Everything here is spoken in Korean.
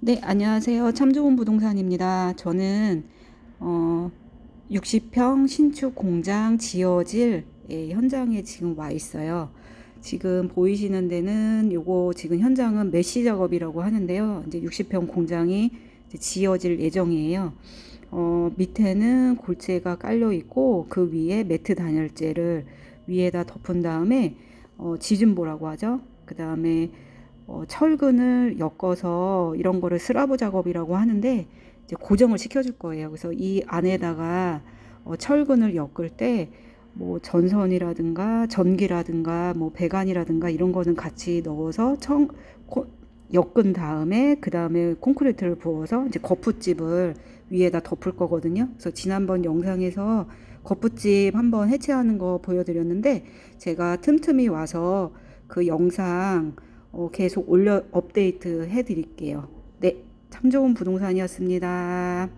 네, 안녕하세요. 참 좋은 부동산입니다. 저는 어, 60평 신축 공장 지어질 예, 현장에 지금 와 있어요. 지금 보이시는 데는 요거 지금 현장은 메시 작업이라고 하는데요. 이제 60평 공장이 이제 지어질 예정이에요. 어, 밑에는 골재가 깔려 있고 그 위에 매트 단열재를 위에다 덮은 다음에 어, 지준보라고 하죠. 그 다음에 어, 철근을 엮어서 이런 거를 스라브 작업이라고 하는데 이제 고정을 시켜줄 거예요. 그래서 이 안에다가 어, 철근을 엮을 때 뭐 전선이라든가 전기라든가 뭐 배관이라든가 이런 거는 같이 넣어서 청 코- 엮은 다음에 그 다음에 콘크리트를 부어서 이제 거푸집을 위에다 덮을 거거든요. 그래서 지난번 영상에서 거푸집 한번 해체하는 거 보여드렸는데 제가 틈틈이 와서 그 영상 어, 계속 올려 업데이트 해드릴게요. 네, 참 좋은 부동산이었습니다.